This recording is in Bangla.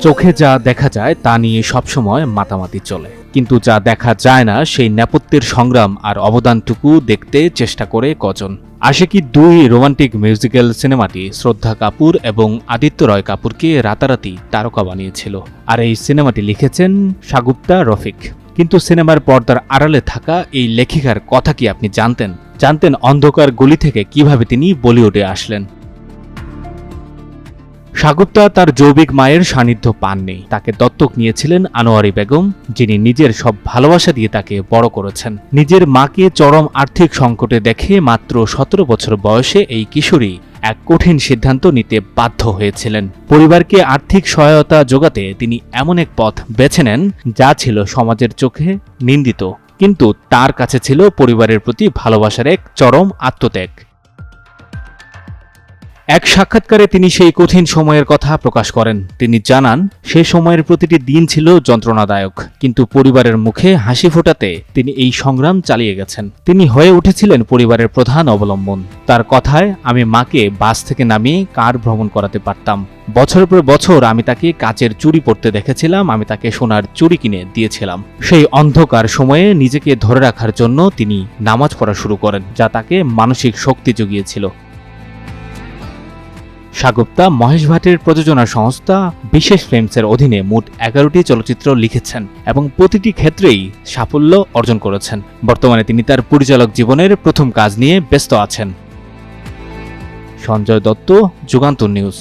চোখে যা দেখা যায়, তা নিয়ে সবসময় মাতামাতি চলে। কিন্তু যা দেখা যায় না, সেই নেপথ্যের সংগ্রাম আর অবদানটুকু দেখতে চেষ্টা করে কজন। আশিকি দুই রোমান্টিক মিউজিক্যাল সিনেমাটি, শ্রদ্ধা কাপুর এবং আদিত্য রয় কাপুরকে রাতারাতি তারকা বানিয়েছিল। আর এই সিনেমাটি লিখেছেন সাগুপ্তা রফিক। কিন্তু সিনেমার পর্দার আড়ালে থাকা এই লেখিকার কথা কি আপনি জানতেন? জানতেন অন্ধকার গলি থেকে কীভাবে তিনি বলিউডে আসলেন। সাগুপ্তা তার জৈবিক মায়ের সান্নিধ্য পাননি। তাকে দত্তক নিয়েছিলেন আনোয়ারি বেগম, যিনি নিজের সব ভালোবাসা দিয়ে তাকে বড় করেছেন। নিজের মাকে চরম আর্থিক সংকটে দেখে মাত্র সতেরো বছর বয়সে এই কিশোরী এক কঠিন সিদ্ধান্ত নিতে বাধ্য হয়েছিলেন। পরিবারকে আর্থিক সহায়তা যোগাতে তিনি এমন এক পথ বেছে নেন, যা ছিল সমাজের চোখে নিন্দিত, কিন্তু তার কাছে ছিল পরিবারের প্রতি ভালোবাসার এক চরম আত্মত্যাগ। এক সাক্ষাৎকারে তিনি সেই কঠিন সময়ের কথা প্রকাশ করেন। তিনি জানান, সে সময়ের প্রতিটি দিন ছিল যন্ত্রণাদায়ক, কিন্তু পরিবারের মুখে হাসি ফোটাতে তিনি এই সংগ্রাম চালিয়ে গেছেন। তিনি হয়ে উঠেছিলেন পরিবারের প্রধান অবলম্বন। তার কথায়, আমি মাকে বাস থেকে নামিয়ে কার ভ্রমণ করাতে পারতাম। বছরের পর বছর আমি তাকে কাচের চুড়ি পরতে দেখেছিলাম, আমি তাকে সোনার চুরি কিনে দিয়েছিলাম। সেই অন্ধকার সময়ে নিজেকে ধরে রাখার জন্য তিনি নামাজ পড়া শুরু করেন, যা তাকে মানসিক শক্তি জুগিয়েছিল। সাগুপ্তা মহেশ ভাটের প্রযোজনা সংস্থা বিশেষ ফিল্মসের অধীনে মোট এগারোটি চলচ্চিত্র লিখেছেন এবং প্রতিটি ক্ষেত্রেই সাফল্য অর্জন করেছেন। বর্তমানে তিনি তার পরিচালক জীবনের প্রথম কাজ নিয়ে ব্যস্ত আছেন। সঞ্জয় দত্ত, যুগান্তর নিউজ।